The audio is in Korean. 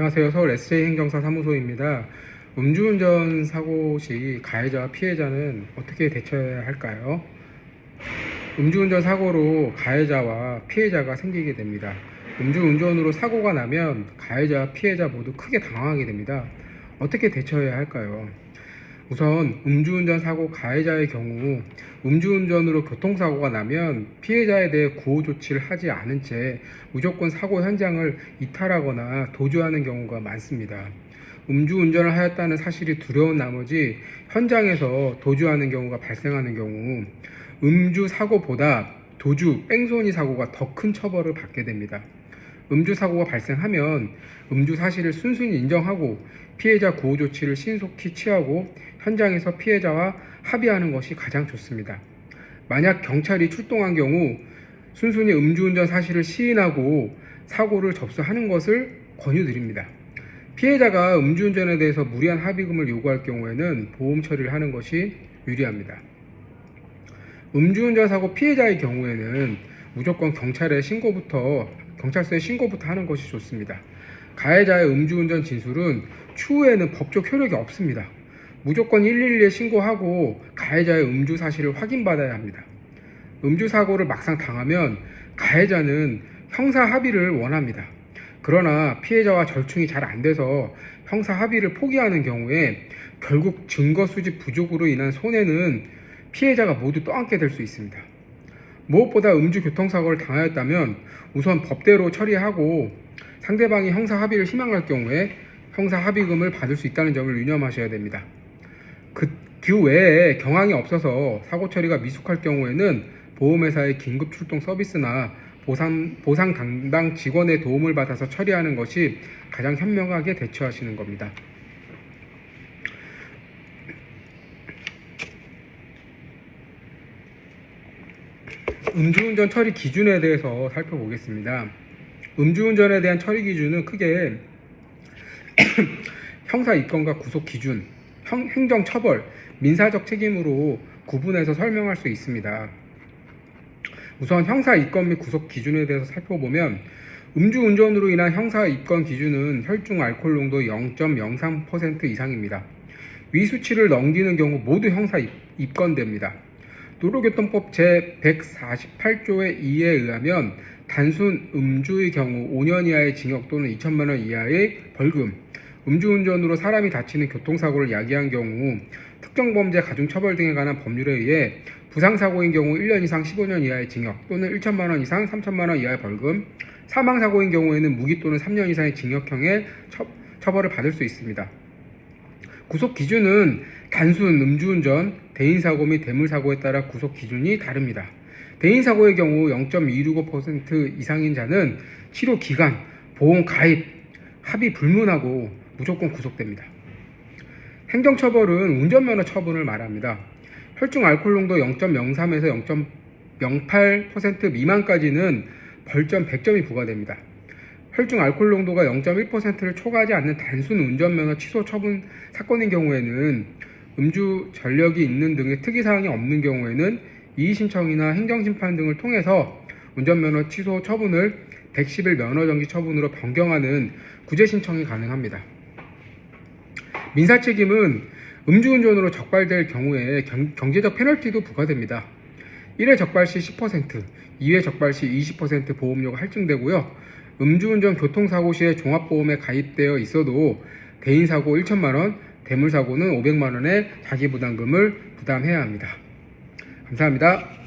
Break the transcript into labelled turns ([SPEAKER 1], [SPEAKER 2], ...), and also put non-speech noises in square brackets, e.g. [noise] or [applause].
[SPEAKER 1] 안녕하세요. 서울 SJ 행정사 사무소입니다. 음주운전 사고 시 가해자와 피해자는 어떻게 대처해야 할까요? 음주운전 사고로 가해자와 피해자가 생기게 됩니다. 음주운전으로 사고가 나면 가해자와 피해자 모두 크게 당황하게 됩니다. 어떻게 대처해야 할까요? 우선 음주운전 사고 가해자의 경우 음주운전으로 교통사고가 나면 피해자에 대해 구호 조치를 하지 않은 채 무조건 사고 현장을 이탈하거나 도주하는 경우가 많습니다. 음주운전을 하였다는 사실이 두려운 나머지 현장에서 도주하는 경우가 발생하는 경우 음주 사고보다 도주 뺑소니 사고가 더 큰 처벌을 받게 됩니다. 음주 사고가 발생하면 음주 사실을 순순히 인정하고 피해자 구호 조치를 신속히 취하고 현장에서 피해자와 합의하는 것이 가장 좋습니다. 만약 경찰이 출동한 경우 순순히 음주운전 사실을 시인하고 사고를 접수하는 것을 권유드립니다. 피해자가 음주운전에 대해서 무리한 합의금을 요구할 경우에는 보험 처리를 하는 것이 유리합니다. 음주운전 사고 피해자의 경우에는 무조건 경찰에 신고부터 경찰서에 신고부터 하는 것이 좋습니다. 가해자의 음주운전 진술은 추후에는 법적 효력이 없습니다. 무조건 112에 신고하고 가해자의 음주 사실을 확인받아야 합니다. 음주 사고를 막상 당하면 가해자는 형사 합의를 원합니다. 그러나 피해자와 절충이 잘 안 돼서 형사 합의를 포기하는 경우에 결국 증거 수집 부족으로 인한 손해는 피해자가 모두 떠안게 될 수 있습니다. 무엇보다 음주 교통사고를 당하였다면 우선 법대로 처리하고 상대방이 형사 합의를 희망할 경우에 형사 합의금을 받을 수 있다는 점을 유념하셔야 됩니다. 그, 그 외에 경황이 없어서 사고 처리가 미숙할 경우에는 보험회사의 긴급 출동 서비스나 보상, 보상 담당 직원의 도움을 받아서 처리하는 것이 가장 현명하게 대처하시는 겁니다. 음주운전 처리 기준에 대해서 살펴보겠습니다. 음주운전에 대한 처리 기준은 크게 [clears throat] 형사 입건과 구속 기준, 형- 행정 처벌, 민사적 책임으로 구분해서 설명할 수 있습니다. 우선 형사 입건 및 구속 기준에 대해서 살펴보면 음주운전으로 인한 형사 입건 기준은 혈중 알코올 농도 0.03% 이상입니다. 위 수치를 넘기는 경우 모두 형사 입- 입건됩니다. 도로교통법 제148조의 2에 의하면 단순 음주의 경우 5년 이하의 징역 또는 2천만 원 이하의 벌금, 음주운전으로 사람이 다치는 교통사고를 야기한 경우 특정범죄 가중처벌 등에 관한 법률에 의해 부상사고인 경우 1년 이상 15년 이하의 징역 또는 1천만 원 이상 3천만 원 이하의 벌금, 사망사고인 경우에는 무기 또는 3년 이상의 징역형의 처, 처벌을 받을 수 있습니다. 구속 기준은 단순 음주운전, 대인사고 및 대물사고에 따라 구속 기준이 다릅니다. 대인사고의 경우 0.265% 이상인 자는 치료 기간, 보험 가입, 합의 불문하고 무조건 구속됩니다. 행정처벌은 운전면허 처분을 말합니다. 혈중 알코올 농도 0.03에서 0.08% 미만까지는 벌점 100점이 부과됩니다. 혈중 알코올 농도가 0.1%를 초과하지 않는 단순 운전면허 취소 처분 사건인 경우에는 음주 전력이 있는 등의 특이사항이 없는 경우에는 이의신청이나 행정심판 등을 통해서 운전면허 취소 처분을 110일 면허정지 처분으로 변경하는 구제신청이 가능합니다. 민사 책임은 음주운전으로 적발될 경우에 경, 경제적 페널티도 부과됩니다. 1회 적발 시 10%, 2회 적발 시 20% 보험료가 할증되고요. 음주운전 교통사고 시에 종합보험에 가입되어 있어도 대인사고 1천만원, 대물사고는 500만원의 자기부담금을 부담해야 합니다. 감사합니다.